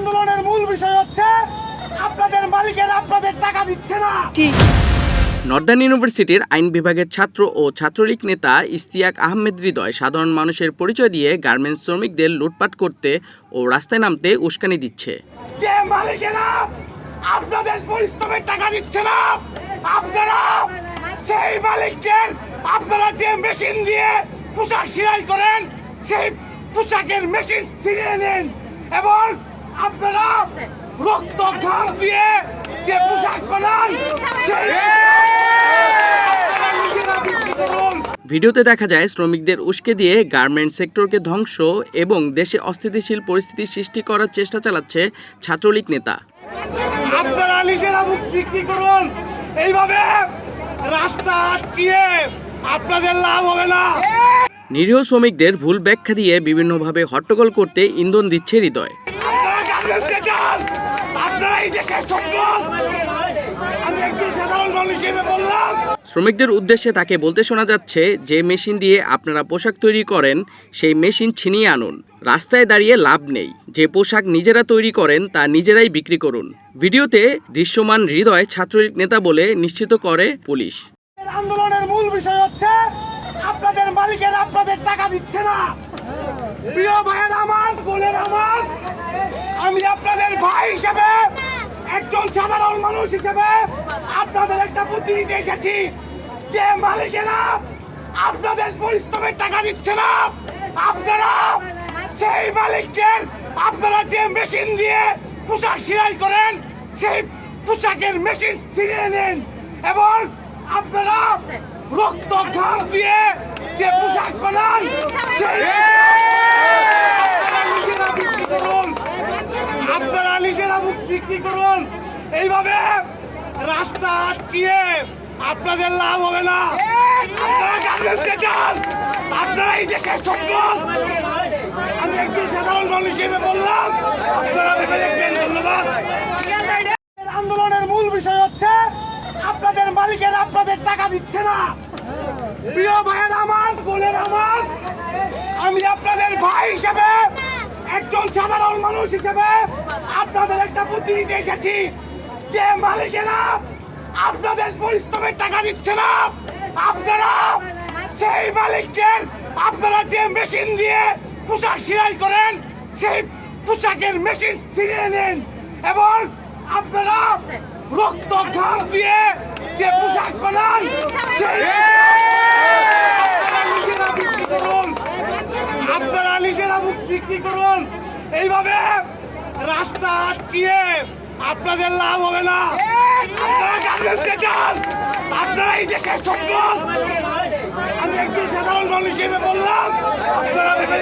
আন্দোলনের মূল বিষয় হচ্ছে আপনাদের মালিকের আপনাদের টাকা দিচ্ছে না। নর্দার্ন ইউনিভার্সিটির আইন বিভাগের ছাত্র ও ছাত্রলীগ নেতা ইস্তিয়াক আহমেদ হৃদয় সাধারণ মানুষের পরিচয় দিয়ে গার্মেন্টস শ্রমিকদের লুটপাট করতে ও রাস্তায় নামতে উস্কানি দিচ্ছে। যে মালিকেরা আপনাদের পরিশ্রমের টাকা দিচ্ছে না আপনারা সেই মালিকদের আপনারা যে মেশিন দিয়ে পোশাক সেলাই করেন সেই পোশাকের মেশিন ছিনিয়ে নেন এবং আপনারা রক্ত ঘাম দিয়ে যে পোশাক বানান ভিডিওতে দেখা যায় শ্রমিকদের উস্কে দিয়ে গার্মেন্ট সেক্টরকে ধ্বংস এবং দেশে অস্থিতিশীল পরিস্থিতি সৃষ্টি করার চেষ্টা চালাচ্ছে ছাত্রলীগ নেতা। আপনারা নিজেরা মুখ বিক্রি করুন। এইভাবে রাস্তা আটকিয়ে আপনাদের লাভ হবে না। নিরীহ শ্রমিকদের ভুল ব্যাখ্যা দিয়ে বিভিন্নভাবে হট্টগোল করতে ইন্ধন দিচ্ছে হৃদয়। যান আপনারা এই দেশের সম্পদ আমি একজন সাধারণ মানুষ হিসেবে বললাম। শ্রমিকদের উদ্দেশ্যে তাকে বলতে শোনা যাচ্ছে যে মেশিন দিয়ে আপনারা পোশাক তৈরি করেন সেই মেশিন ছিনিয়ে আনুন। রাস্তায় দাঁড়িয়ে লাভ নেই। যে পোশাক নিজেরা তৈরি করেন তা নিজেরাই বিক্রি করুন। ভিডিওতে দৃশ্যমান হৃদয় ছাত্রলীগ নেতা বলে নিশ্চিত করে পুলিশ। আন্দোলনের মূল বিষয় হচ্ছে আপনাদের মালিকের আপনাদের টাকা দিচ্ছে না। প্রিয় ভাইয়ের আমার বোনের আমার আমি আপনাদের ভাই হিসেবে, একজন সাধারণ মানুষ হিসেবে আপনাদের একটা বুদ্ধি দিতে এসেছি যে মালিকেরা আপনাদের পরিশ্রমের টাকা দিচ্ছে না। আপনারা সেই মালিকদের আপনারা যে মেশিন দিয়ে পোশাক সেলাই করেন, সেই পোশাকের মেশিন ছিনিয়ে নেন এবং আপনারা রক্ত ঘাম দিয়ে যে পোশাক বানান, সেই আপনারা নিজেরা বিক্রি করুন আপনারা নিজেরা মুখ বিক্রি করুন। এইভাবে রাস্তা আটকিয়ে আপনাদের লাভ হবে না। আপনারা এই আমি সাধারণ মানুষ হিসেবে বললাম ধন্যবাদ। আন্দোলনের মূল বিষয় হচ্ছে, আপনাদের মালিকের আপনাদের টাকা দিচ্ছে না। প্রিয় ভাইয়ের আমার, বোনের আমার, আমি আপনাদের ভাই হিসেবে একজন সাধারণ মানুষ হিসেবে আপনাদের একটা বুদ্ধি দিতে এসেছি যে মালিকেরা আপনাদের পরিশ্রমের টাকা দিচ্ছে না। আপনারা সেই মালিকদের আপনারা যে মেশিন দিয়ে পোশাক সেলাই করেন, সেই পোশাকের মেশিন ছিনিয়ে নেন এবং আপনারা রক্ত ঘাম দিয়ে যে পোশাক বানান, সেই আপনারা নিজেরা বিক্রি করুন আপনারা নিজেরা বিক্রি করুন? এইভাবে রাস্তা আটকিয়ে আপনাদের লাভ হবে না। আপনারা গার্মেন্টসে আপনারা এই দেশের সম্পদ আমি একজন সাধারণ মানুষ হিসেবে বললাম, আপনারা ভেবে